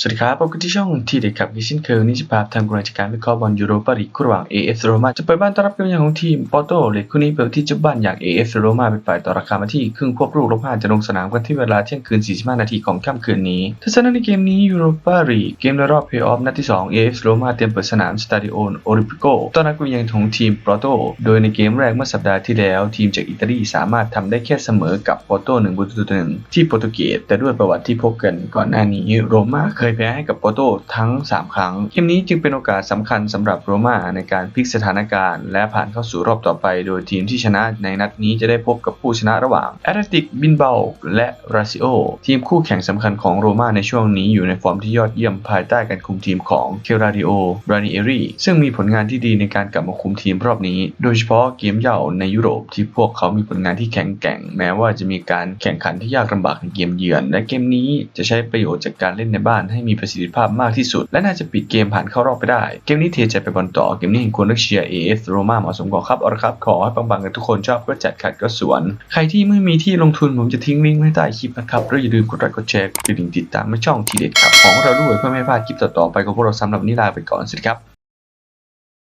สวัสดีครับพบกันที่ช่องทีเด็กครับที่เช่นเคยวันนี้จะพาทำกรายการวิเคราะห์บอลยูโรปาลีกระหว่าง AF โรมาจะเปิดบ้านต้อนรับกันอย่างของทีมปอร์โตเลกคู่นี้เปิดที่เจุบ้านอย่าง AF โรมาเป็นฝ่ายต่อราคามาที่ครึ่งควบลูกลบห้าจะลงสนามกันที่เวลาเที่ยงคืน 45 นาทีของค่ำคืนนี้ทัศนะในเกมนี้ยูโรปาลีกเกมในรอบเพลย์ออฟนัดที่ 2 AF โรมาเตรียมเปิดสนามสตาดิโอนโอริปิโกต้อนรับกันอย่างของทีมปอร์โตโดยในเกมแรกเมื่อสัปดาห์ที่แล้ว ทีมจากอิตาลีสามารถทำได้แค่เสมอกับปอร์โตหนึ่งประตูต่อหนึ่งที่โปรตุเกสแต่ด้วยประวัติที่พบกันก่อนหน้านี้โรม่าเคยแพ้ให้กับปอโตทั้ง 3 ครั้ง เกมนี้จึงเป็นโอกาสสำคัญสำหรับโรม่าในการพลิกสถานการณ์ และผ่านเข้าสู่รอบต่อไป โดยทีมที่ชนะในนัดนี้จะได้พบกับผู้ชนะระหว่างแอตเลติกบินเบาและราซิโอทีมคู่แข่งสำคัญของโรม่าในช่วงนี้อยู่ในฟอร์มที่ยอดเยี่ยมภายใต้การคุมทีมของเคราดิโอบรานิเอรีซึ่งมีผลงานที่ดีในการกลับมาคุมทีมรอบนี้ โดยเฉพาะเกมเย่าในยุโรปที่พวกเขามีผลงานที่แข็งแกร่ง แม้ว่าจะมีการแข่งขันที่ยากลำบากในเกมเยือน และเกมนี้จะใช้ประโยชน์จากการเล่นในบ้านให้มีประสิทธิภาพมากที่สุด และน่าจะปิดเกมผ่านเข้ารอบไปได้ เกมนี้เทใจไปบอลต่อ เกมนี้เห็นควรเลือกเชียร์เอฟโรม่าเหมาะสมกว่าครับเอาละครับ ขอให้ปังๆกันทุกคนชอบก็จัดขัดก็สวน ใครที่ไม่มีที่ลงทุนผมจะทิ้งลิงก์ไว้ใต้คลิปนะครับแล้วอย่าลืมกดไลค์กดแชร์กดิ้งติดตามไม่ช่องทีเด็ดครับของเราด้วยเพื่อไม่พลาดคลิปต่อๆไปของพวกเราสำหรับวันนี้ลาไปก่อนสวัสดีครับ